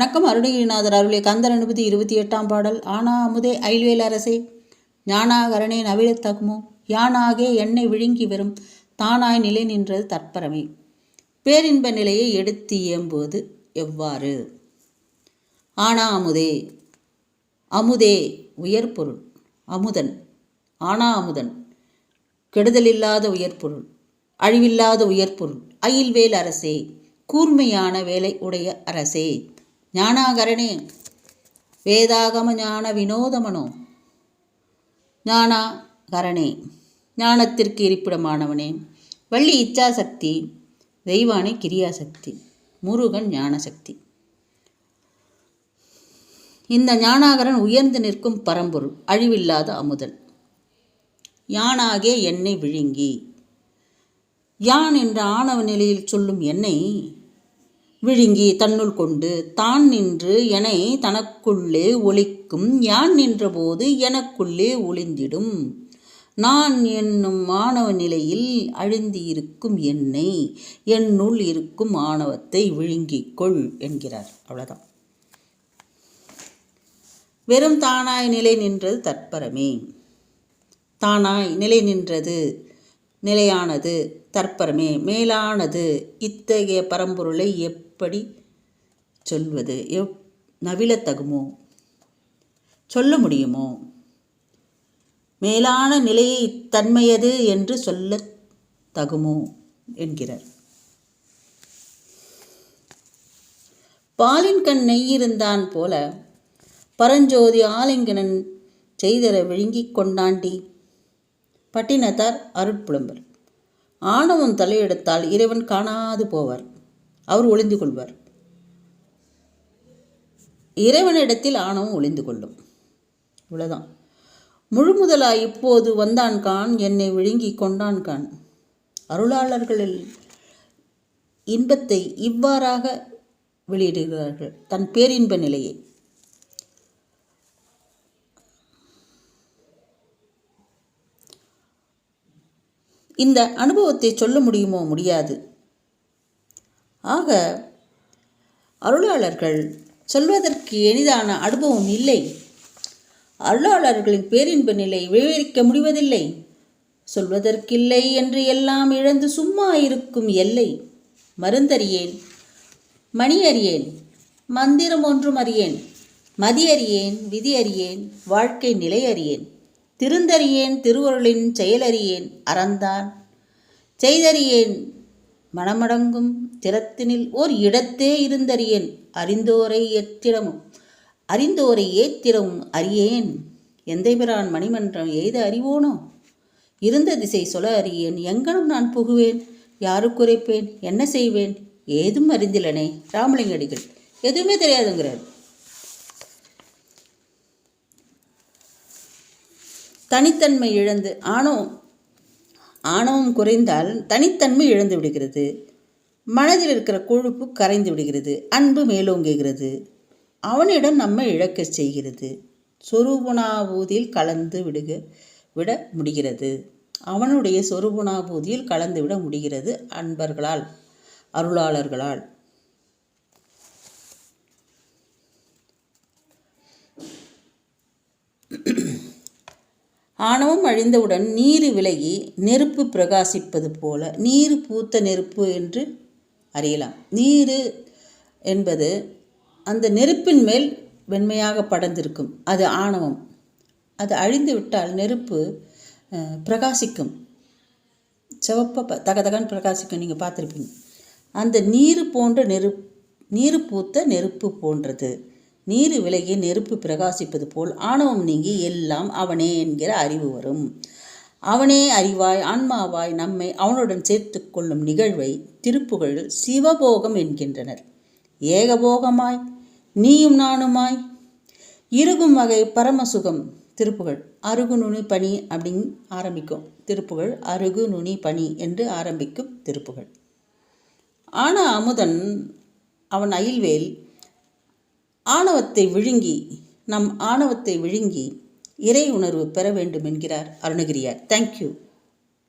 வணக்கம் அருணகிரிநாதர் அருளிய கந்தர் அனுபதி இருபத்தி எட்டாம் பாடல். ஆனா அமுதே அயில்வேல் அரசே ஞானாகரணே நவிழத்தகுமோ யானாகே எண்ணெய் விழுங்கி வரும் தானாய் நிலை நின்றது தற்பரமே. பேரின்ப நிலையை எடுத்து இயம்போது எவ்வாறு? ஆனா அமுதே அமுதே உயர்பொருள் அமுதன் ஆனா அமுதன் கெடுதலில்லாத உயர்பொருள் அழிவில்லாத உயர்பொருள் அயில்வேல் அரசே கூர்மையான வேலை உடைய அரசே. ஞானாகரணே. வேதாகம ஞான வினோதமனோ. ஞானாகரணே ஞானத்திற்கு இருப்பிடமானவனே. வள்ளி இச்சாசக்தி தெய்வானை கிரியாசக்தி முருகன் ஞானசக்தி. இந்த ஞானாகரன் உயர்ந்து நிற்கும் பரம்பொருள் அழிவில்லாத அமுதன் யானாகே என்னை விழுங்கி. யான் என்ற ஆணவ நிலையில் சொல்லும் என்னை விழுங்கி தன்னுள் கொண்டு தான் நின்று எனை தனக்குள்ளே ஒழிக்கும் யான் நின்றபோது எனக்குள்ளே ஒளிந்திடும். நான் என்னும் மாணவ நிலையில் அழிந்து இருக்கும் என்னை என்னுள் இருக்கும் ஆணவத்தை விழுங்கிக்கொள் என்கிறார். அவ்வளோதான் வெறும் தானாய் நிலை நின்றது தற்பரமே. தானாய் நிலை நின்றது நிலையானது தற்பரமே மேலானது இத்தகைய பரம்பொருளை எப்படி சொல்வது? எவ் நவிழத்தகுமோ சொல்ல முடியுமோ? மேலான நிலையை தன்மையது என்று சொல்ல தகுமோ? என்கிறார். பாலின் கண் நெய்யிருந்தான் போல பரஞ்சோதி ஆலிங்கனன் செய்தர விழுங்கிக் கொண்டாண்டி. பட்டினத்தார் அருட்புலம்பர் ஆணவம் தலையெடுத்தால் இறைவன் காணாது போவார். அவர் ஒளிந்து கொள்வார். இறைவனிடத்தில் ஆணவம் ஒளிந்து கொள்ளும். இவ்வளோதான் முழுமுதலா இப்போது வந்தான் கான் என்னை விழுங்கி கொண்டான் கான். அருளாளர்களில் இன்பத்தை இவ்வாறாக வெளியிடுகிறார்கள். தன் பேரின்ப நிலையை. இந்த அனுபவத்தை சொல்ல முடியுமோ முடியாது. ஆக அருளாளர்கள் சொல்வதற்கு எளிதான அனுபவம் இல்லை. அருளாளர்களின் பேரின்ப நிலை விவரிக்க முடிவதில்லை. சொல்வதற்கில்லை என்று எல்லாம் இழந்து சும்மா இருக்கும் எல்லை. மருந்தறியேன் மணி அறியேன் மந்திரம் ஒன்றும் அறியேன் மதி அறியேன் விதி அறியேன் வாழ்க்கை நிலை அறியேன் திருந்தறியேன் திருவருளின் செயலறியேன் அறந்தான். செய்தறியேன் மனமடங்கும் திறத்தினில் ஓர் இடத்தே இருந்தறியேன். அறிந்தோரை எத்திடமும் அறிந்தோரை ஏத்திரமும் அறியேன். எந்தைபிரான் மணிமன்றம் எய்த அறிவோனோ? இருந்த திசை சொல அறியேன். எங்கனும் நான் புகுவேன்? யாரு குறைப்பேன்? என்ன செய்வேன்? ஏதும் அறிந்திலனே. ராமலிங்கடிகள் எதுவுமே தெரியாதுங்கிறார். தனித்தன்மை இழந்து ஆணவம் ஆணவம் குறைந்தால் தனித்தன்மை இழந்து விடுகிறது. மனதில் இருக்கிற கொழுப்பு கரைந்து விடுகிறது. அன்பு மேலோங்குகிறது. அவனிடம் நம்மை இழக்கச் செய்கிறது. சொருபுணாபூதியில் கலந்து விடுக விட முடிகிறது. அவனுடைய சொருபுணாபூதியில் கலந்து விட முடிகிறது அன்பர்களால் அருளாளர்களால். ஆணவம் அழிந்தவுடன் நீர் விலகி நெருப்பு பிரகாசிப்பது போல நீர் பூத்த நெருப்பு என்று அறியலாம். நீர் என்பது அந்த நெருப்பின் மேல் வெண்மையாக படர்ந்திருக்கும். அது ஆணவம். அது அழிந்து விட்டால் நெருப்பு பிரகாசிக்கும். சிவப்ப தகதகன்னு பிரகாசிக்கும். நீங்கள் பார்த்துருப்பீங்க. அந்த நீர் போன்ற நெருப் நீர் பூத்த நெருப்பு போன்றது. நீர் விலகி நெருப்பு பிரகாசிப்பது போல் ஆணவம் நீங்கி எல்லாம் அவனே என்கிற அறிவு வரும். அவனே அறிவாய் ஆன்மாவாய் நம்மை அவனுடன் சேர்த்து கொள்ளும் நிகழ்வை திருப்புகழ் சிவபோகம் என்கின்றனர். ஏகபோகமாய் நீயும் நானுமாய் இருகும் வகை பரமசுகம் திருப்புகழ் அருகு நுனி பணி அப்படின்னு ஆரம்பிக்கும். திருப்புகழ் அருகு நுனி பணி என்று ஆரம்பிக்கும் திருப்புகழ். ஆனால் அமுதன் அவன் அயில்வேல் ஆணவத்தை விழுங்கி நம் ஆணவத்தை விழுங்கி இறை உணர்வு பெற வேண்டும் என்கிறார் அருணகிரியார் தேங்க்யூ